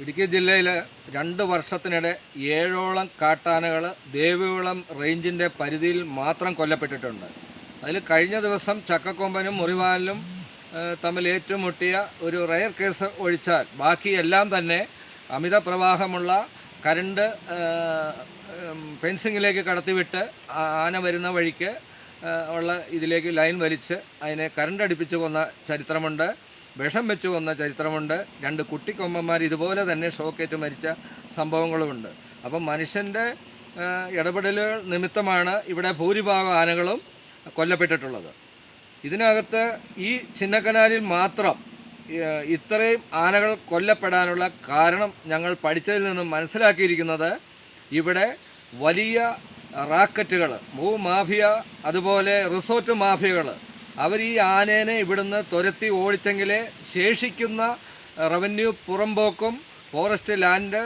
ഇടുക്കി ജില്ലയിൽ രണ്ട് വർഷത്തിനിടെ ഏഴോളം കാട്ടാനകൾ ദേവികുളം റേഞ്ചിന്റെ പരിധിയിൽ മാത്രം കൊല്ലപ്പെട്ടിട്ടുണ്ട്. അതിൽ കഴിഞ്ഞ ദിവസം ചക്കക്കൊമ്പനും മുറിവാലിനും തമ്മിൽ ഏറ്റുമുട്ടിയ ഒരു റയർ കേസ് ഒഴിച്ചാൽ ബാക്കിയെല്ലാം തന്നെ അമിത പ്രവാഹമുള്ള കരണ്ട് ഫെൻസിങ്ങിലേക്ക് കടത്തിവിട്ട് ആന വരുന്ന വഴിക്ക് ഉള്ള ഇതിലേക്ക് ലൈൻ വലിച്ച് അതിനെ കരണ്ട് അടുപ്പിച്ച് കൊന്ന ചരിത്രമുണ്ട്. വിഷം വെച്ചു വന്ന ചരിത്രമുണ്ട്. രണ്ട് കുട്ടിക്കൊമ്മന്മാർ ഇതുപോലെ തന്നെ ഷോക്കേറ്റ് മരിച്ച സംഭവങ്ങളുമുണ്ട്. അപ്പം മനുഷ്യന്റെ ഇടപെടലുകൾ നിമിത്തമാണ് ഇവിടെ ഭൂരിഭാഗം ആനകളും കൊല്ലപ്പെട്ടിട്ടുള്ളത്. ഇതിനകത്ത് ഈ ചിന്നക്കനാലിൽ മാത്രം ഇത്രയും ആനകൾ കൊല്ലപ്പെടാനുള്ള കാരണം ഞങ്ങൾ പഠിച്ചതിൽ നിന്നും മനസ്സിലാക്കിയിരിക്കുന്നത് ഇവിടെ വലിയ റാക്കറ്റുകൾ ഭൂമാഫിയ അതുപോലെ റിസോർട്ട് മാഫിയകൾ അവർ ഈ ആനേനെ ഇവിടുന്ന് തുരത്തി ഓടിച്ചെങ്കിലേ ശേഷിക്കുന്ന റവന്യൂ പുറമ്പോക്കും ഫോറസ്റ്റ് ലാൻഡ്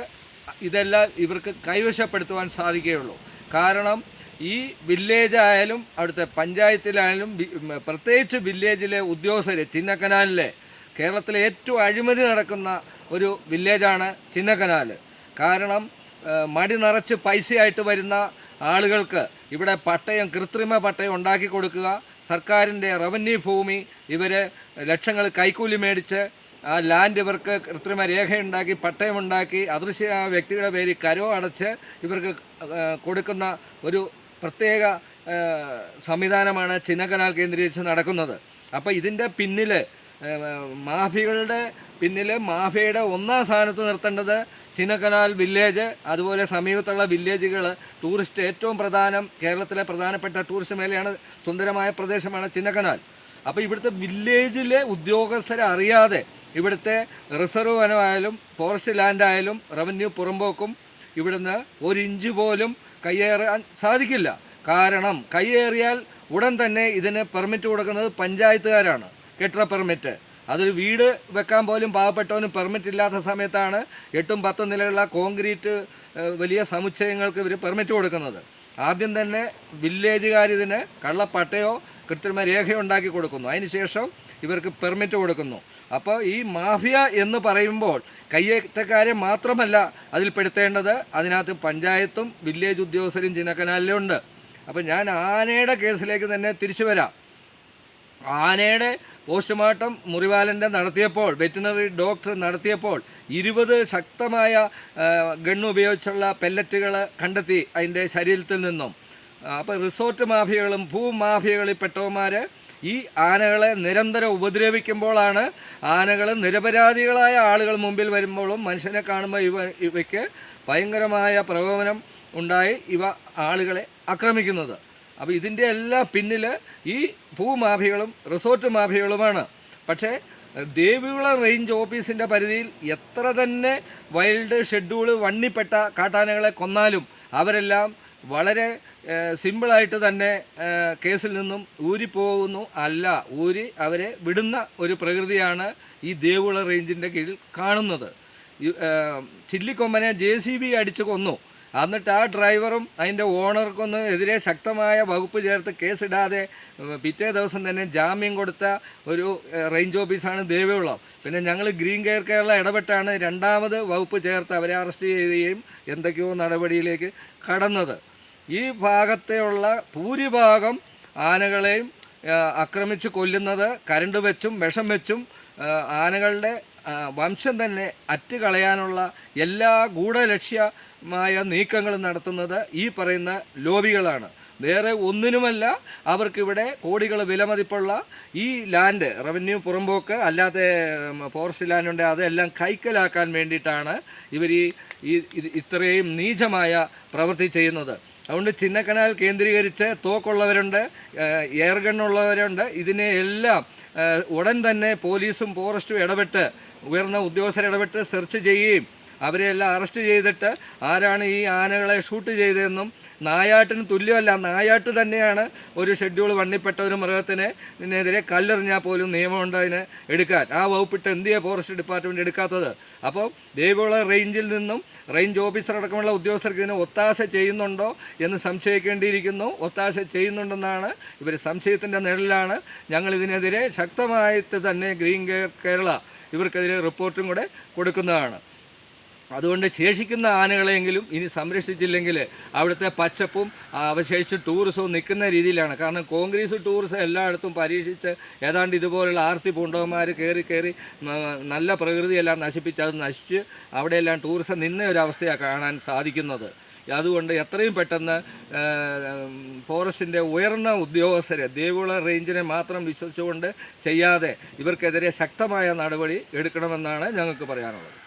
ഇതെല്ലാം ഇവർക്ക് കൈവശപ്പെടുത്തുവാൻ സാധിക്കുകയുള്ളൂ. കാരണം ഈ വില്ലേജ് ആയാലും അവിടുത്തെ പഞ്ചായത്തിലായാലും പ്രത്യേകിച്ച് വില്ലേജിലെ ഉദ്യോഗസ്ഥർ ചിന്നക്കനാലിലെ കേരളത്തിലെ ഏറ്റവും അഴിമതി നടക്കുന്ന ഒരു വില്ലേജാണ് ചിന്നക്കനാൽ കാരണം മടി നിറച്ച് പൈസയായിട്ട് വരുന്ന ആളുകൾക്ക് ഇവിടെ പട്ടയം കൃത്രിമ പട്ടയം ഉണ്ടാക്കി കൊടുക്കുക. സർക്കാരിന്റെ റവന്യൂ ഭൂമി ഇവർ ലക്ഷങ്ങൾ കൈക്കൂലി മേടിച്ച് ആ ലാൻഡ് ഇവർക്ക് കൃത്രിമ രേഖയുണ്ടാക്കി പട്ടയമുണ്ടാക്കി അദൃശ്യ വ്യക്തിയുടെ പേരിൽ കരോ അടച്ച് ഇവർക്ക് കൊടുക്കുന്ന ഒരു പ്രത്യേക സംവിധാനമാണ് ചിന്നക്കനാൽ കേന്ദ്രീകരിച്ച് നടക്കുന്നത്. അപ്പോൾ ഇതിന്റെ പിന്നിൽ മാഫിയകളുടെ പിന്നിൽ മാഫിയയുടെ ഒന്നാം സ്ഥാനത്ത് നിർത്തേണ്ടത് ചിന്നക്കനാൽ വില്ലേജ് അതുപോലെ സമീപത്തുള്ള വില്ലേജുകൾ ടൂറിസ്റ്റ് ഏറ്റവും പ്രധാനം കേരളത്തിലെ പ്രധാനപ്പെട്ട ടൂറിസ്റ്റ് മേഖലയാണ് സുന്ദരമായ പ്രദേശമാണ് ചിന്നക്കനാൽ. അപ്പോൾ ഇവിടുത്തെ വില്ലേജിലെ ഉദ്യോഗസ്ഥരെ അറിയാതെ ഇവിടുത്തെ റിസർവ് വനമായാലും ഫോറസ്റ്റ് ലാൻഡായാലും റവന്യൂ പുറമ്പോക്കും ഇവിടുന്ന് ഒരു ഇഞ്ച് പോലും കയ്യേറാൻ സാധിക്കില്ല. കാരണം കയ്യേറിയാൽ ഉടൻ തന്നെ ഇതിന് പെർമിറ്റ് കൊടുക്കുന്നത് പഞ്ചായത്തുകാരാണ്. കെട്ടിട പെർമിറ്റ്. അതൊരു വീട് വെക്കാൻ പോലും പാവപ്പെട്ടവനും പെർമിറ്റ് ഇല്ലാത്ത സമയത്താണ് എട്ടും പത്തും നിലയുള്ള കോൺക്രീറ്റ് വലിയ സമുച്ചയങ്ങൾക്ക് ഇവർ പെർമിറ്റ് കൊടുക്കുന്നത്. ആദ്യം തന്നെ വില്ലേജുകാർ ഇതിന് കള്ളപ്പട്ടയോ കൃത്രിമ രേഖയോ ഉണ്ടാക്കി കൊടുക്കുന്നു. അതിനുശേഷം ഇവർക്ക് പെർമിറ്റ് കൊടുക്കുന്നു. അപ്പോൾ ഈ മാഫിയ എന്ന് പറയുമ്പോൾ കയ്യേറ്റക്കാരെ മാത്രമല്ല അതിൽപ്പെടുത്തേണ്ടത് അതിനകത്ത് പഞ്ചായത്തും വില്ലേജ് ഉദ്യോഗസ്ഥരും ചിന്നക്കനാലിലും ഉണ്ട്. അപ്പോൾ ഞാൻ ആനയുടെ കേസിലേക്ക് തന്നെ തിരിച്ചു വരാം. ആനയുടെ പോസ്റ്റ്മോർട്ടം മുറിവാലന്റെ നടത്തിയപ്പോൾ വെറ്റിനറി ഡോക്ടർ നടത്തിയപ്പോൾ ഇരുപത് ശക്തമായ ഗണ്ണ് ഉപയോഗിച്ചുള്ള പെല്ലറ്റുകൾ കണ്ടെത്തി അതിന്റെ ശരീരത്തിൽ നിന്നും. അപ്പോൾ റിസോർട്ട് മാഫിയകളും ഭൂമാഫിയകളിൽ പെട്ടവന്മാർ ഈ ആനകളെ നിരന്തരം ഉപദ്രവിക്കുമ്പോഴാണ് ആനകൾ നിരപരാധികളായ ആളുകൾ മുമ്പിൽ വരുമ്പോഴും മനുഷ്യനെ കാണുമ്പോൾ ഇവ ഇവയ്ക്ക് ഭയങ്കരമായ പ്രകോപനം ഉണ്ടായി ഇവ ആളുകളെ ആക്രമിക്കുന്നത്. അപ്പോൾ ഇതിന്റെ എല്ലാം പിന്നിൽ ഈ ഭൂമാഫികളും റിസോർട്ട് മാഫികളുമാണ് പക്ഷേ ദേവികുളം റേഞ്ച് ഓഫീസിന്റെ പരിധിയിൽ എത്ര തന്നെ വൈൽഡ് ഷെഡ്യൂൾ വണ്ണിപ്പെട്ട കാട്ടാനകളെ കൊന്നാലും അവരെല്ലാം വളരെ സിമ്പിളായിട്ട് തന്നെ കേസിൽ നിന്നും ഊരിപ്പോകുന്നു. അല്ല ഊരി അവരെ വിടുന്ന ഒരു പ്രകൃതിയാണ് ഈ ദേവികുളം റേഞ്ചിന്റെ കീഴിൽ കാണുന്നത്. ചില്ലിക്കൊമ്പനെ ജെ സി ബി അടിച്ച് കൊന്നു. എന്നിട്ട് ആ ഡ്രൈവറും അതിന്റെ ഓണർക്കൊന്നും എതിരെ ശക്തമായ വകുപ്പ് ചേർത്ത് കേസിടാതെ പിറ്റേ ദിവസം തന്നെ ജാമ്യം കൊടുത്ത ഒരു റേഞ്ച് ഓഫീസാണ് ദേവികുളം പിന്നെ ഞങ്ങൾ ഗ്രീൻ കെയർ കേരള ഇടപെട്ടാണ് രണ്ടാമത് വകുപ്പ് ചേർത്ത് അവരെ അറസ്റ്റ് ചെയ്യുകയും എന്തൊക്കെയോ നടപടിയിലേക്ക് കടന്നത്. ഈ ഭാഗത്തെയുള്ള ഭൂരിഭാഗം ആനകളെയും ആക്രമിച്ച് കൊല്ലുന്നത് കരണ്ട് വെച്ചും വിഷം വെച്ചും ആനകളുടെ വംശം തന്നെ അറ്റുകളയാനുള്ള എല്ലാ ഗൂഢലക്ഷ്യമായ നീക്കങ്ങളും നടത്തുന്നത് ഈ പറയുന്ന ലോബികളാണ്. വേറെ ഒന്നിനുമല്ല അവർക്കിവിടെ കോടികൾ വിലമതിപ്പുള്ള ഈ ലാൻഡ് റവന്യൂ പുറമ്പോക്ക് അല്ലാതെ ഫോറസ്റ്റ് ലാൻഡ് ഉണ്ട് അതെല്ലാം കൈക്കലാക്കാൻ വേണ്ടിയിട്ടാണ് ഇവർ ഈ- ഇത്രയും നീചമായ പ്രവൃത്തി ചെയ്യുന്നത്. അതുകൊണ്ട് ചിന്നക്കനാൽ കേന്ദ്രീകരിച്ച് തോക്കുള്ളവരുണ്ട് എയർ ഗണ്ണുള്ളവരുണ്ട് ഇതിനെ ഉടൻ തന്നെ പോലീസും ഫോറസ്റ്റും ഇടപെട്ട് ഉയർന്ന ഉദ്യോഗസ്ഥർ ഇടപെട്ട് സെർച്ച് ചെയ്യുകയും അവരെയെല്ലാം അറസ്റ്റ് ചെയ്തിട്ട് ആരാണ് ഈ ആനകളെ ഷൂട്ട് ചെയ്തതെന്നും നായാട്ടിന് തുല്യമല്ല നായാട്ട് തന്നെയാണ് ഒരു ഷെഡ്യൂൾ വണ്ണിപ്പെട്ട ഒരു മൃഗത്തിനെ ഇതിനെതിരെ കല്ലെറിഞ്ഞാൽ പോലും നിയമമുണ്ട് അതിന് എടുക്കാൻ. ആ വകുപ്പിട്ട് എന്തിയെ ഫോറസ്റ്റ് ഡിപ്പാർട്ട്മെന്റ് എടുക്കാത്തത്? അപ്പോൾ ദേവികുള റേഞ്ചിൽ നിന്നും റേഞ്ച് ഓഫീസർ അടക്കമുള്ള ഉദ്യോഗസ്ഥർക്ക് ഇതിന് ഒത്താശ ചെയ്യുന്നുണ്ടോ എന്ന് സംശയിക്കേണ്ടിയിരിക്കുന്നു. ഒത്താശ ചെയ്യുന്നുണ്ടെന്നാണ് ഇവർ സംശയത്തിന്റെ നിഴലിലാണ്. ഞങ്ങൾ ഇതിനെതിരെ ശക്തമായിട്ട് തന്നെ ഗ്രീൻ കേരള ഇവർക്കെതിരെ റിപ്പോർട്ടും കൂടെ കൊടുക്കുന്നതാണ്. അതുകൊണ്ട് ശേഷിക്കുന്ന ആനകളെങ്കിലും ഇനി സംരക്ഷിച്ചില്ലെങ്കിൽ അവിടുത്തെ പച്ചപ്പും അവശേഷിച്ച് ടൂറിസവും നിൽക്കുന്ന രീതിയിലാണ്. കാരണം കോൺഗ്രസ് ടൂറിസം എല്ലായിടത്തും പരീക്ഷിച്ച് ഏതാണ്ട് ഇതുപോലുള്ള ആർത്തി പൂണ്ടവന്മാർ കയറി കയറി നല്ല പ്രകൃതിയെല്ലാം നശിപ്പിച്ച് അത് നശിച്ച് അവിടെയെല്ലാം ടൂറിസം നിന്ന ഒരവസ്ഥയാണ് കാണാൻ സാധിക്കുന്നത്. അതുകൊണ്ട് എത്രയും പെട്ടെന്ന് ഫോറസ്റ്റിന്റെ ഉയർന്ന ഉദ്യോഗസ്ഥരെ ദേവികുള റേഞ്ചിനെ മാത്രം വിശ്വസിച്ചുകൊണ്ട് ചെയ്യാതെ ഇവർക്കെതിരെ ശക്തമായ നടപടി എടുക്കണമെന്നാണ് ഞങ്ങൾക്ക് പറയാനുള്ളത്.